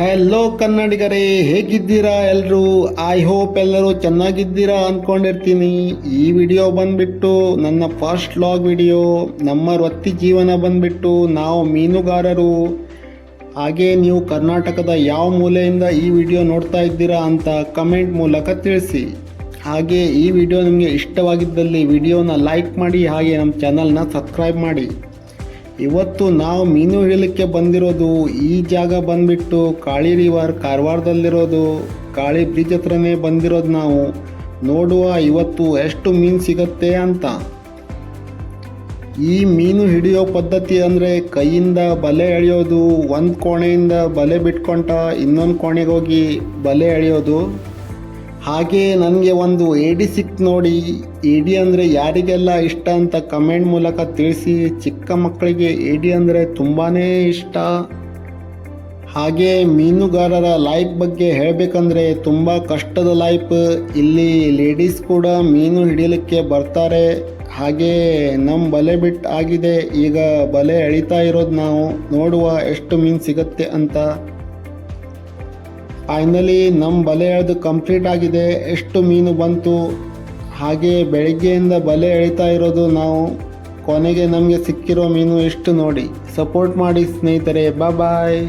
Hello ಕನ್ನಡಿಗರೇ, ಹೇಗಿದ್ದೀರಾ ಎಲ್ಲರೂ I hope ಎಲ್ಲರೂ ಚೆನ್ನಾಗಿದ್ದೀರಾ ಅಂದ್ಕೊಂಡಿರ್ತೀನಿ. ಈ ವಿಡಿಯೋ ಬಂದ್ಬಿಟ್ಟು ನನ್ನ ಫಸ್ಟ್ ಲಾಗ್ ವಿಡಿಯೋ ನಮ್ಮ ವೃತ್ತಿ ಜೀವನ ಬಂದ್ಬಿಟ್ಟು ನಾವು ಮೀನುಗಾರರು. ಹಾಗೆ ನೀವು ಕರ್ನಾಟಕದ ಯಾವ ಮೂಲೆಯಿಂದ ಈ ವಿಡಿಯೋ ನೋಡ್ತಾ ಇದ್ದೀರಾ ಅಂತ ಕಮೆಂಟ್ ಮೂಲಕ ತಿಳಿಸಿ. ಹಾಗೆ ಈ ವಿಡಿಯೋ ನಿಮಗೆ ಇಷ್ಟವಾಗಿದ್ದಲ್ಲಿ ವಿಡಿಯೋನ ಲೈಕ್ ಮಾಡಿ, ಹಾಗೆ ನಮ್ಮ ಚಾನಲ್ನ ಸಬ್ಸ್ಕ್ರೈಬ್ ಮಾಡಿ. ಇವತ್ತು ನಾವು ಮೀನು ಹಿಡಿಲಿಕ್ಕೆ ಬಂದಿರೋದು ಈ ಜಾಗ ಬಂದ್ಬಿಟ್ಟು ಕಾಳಿ ರಿವರ್ ಕಾರವಾರದಲ್ಲಿರೋದು, ಕಾಳಿ ಬ್ರಿಡ್ಜ್ ಹತ್ರನೇ ಬಂದಿರೋದು ನಾವು. ನೋಡುವ ಇವತ್ತು ಎಷ್ಟು ಮೀನು ಸಿಗತ್ತೆ ಅಂತ. ಈ ಮೀನು ಹಿಡಿಯೋ ಪದ್ಧತಿ ಅಂದರೆ ಕೈಯಿಂದ ಬಲೆ ಎಳೆಯೋದು, ಒಂದು ಕೋಣೆಯಿಂದ ಬಲೆ ಬಿಟ್ಕೊಂಡ ಇನ್ನೊಂದು ಕೋಣೆಗೆ ಹೋಗಿ ಬಲೆ ಎಳೆಯೋದು. ಹಾಗೆ ನನಗೆ ಒಂದು ಏಡಿ ಸಿಕ್ ನೋಡಿ. ಏಡಿ ಅಂದರೆ ಯಾರಿಗೆಲ್ಲ ಇಷ್ಟ ಅಂತ ಕಮೆಂಟ್ ಮೂಲಕ ತಿಳಿಸಿ. ಚಿಕ್ಕ ಮಕ್ಕಳಿಗೆ ಏಡಿ ಅಂದರೆ ತುಂಬಾ ಇಷ್ಟ. ಹಾಗೆ ಮೀನುಗಾರರ ಲೈಫ್ ಬಗ್ಗೆ ಹೇಳಬೇಕಂದ್ರೆ ತುಂಬ ಕಷ್ಟದ ಲೈಫ್ ಇಲ್ಲಿ ಲೇಡೀಸ್ ಕೂಡ ಮೀನು ಹಿಡಿಯಲಿಕ್ಕೆ ಬರ್ತಾರೆ. ಹಾಗೆ ನಮ್ಮ ಬಲೆ ಬಿಟ್ಟು ಆಗಿದೆ. ಈಗ ಬಲೆ ಎಳಿತಾ ಇರೋದು ನಾವು ನೋಡುವ ಎಷ್ಟು ಮೀನು ಸಿಗತ್ತೆ ಅಂತ. ಫೈನಲಿ ನಮ್ಮ ಬಲೆ ಎಳೆದು ಕಂಪ್ಲೀಟ್ ಆಗಿದೆ. ಎಷ್ಟು ಮೀನು ಬಂತು, ಹಾಗೆ ಬೆಳಗ್ಗೆಯಿಂದ ಬಲೆ ಎಳಿತಾ ಇರೋದು ನಾವು. ಕೊನೆಗೆ ನಮಗೆ ಸಿಕ್ಕಿರೋ ಮೀನು ಎಷ್ಟು ನೋಡಿ. ಸಪೋರ್ಟ್ ಮಾಡಿ ಸ್ನೇಹಿತರೆ ಬಾಯ್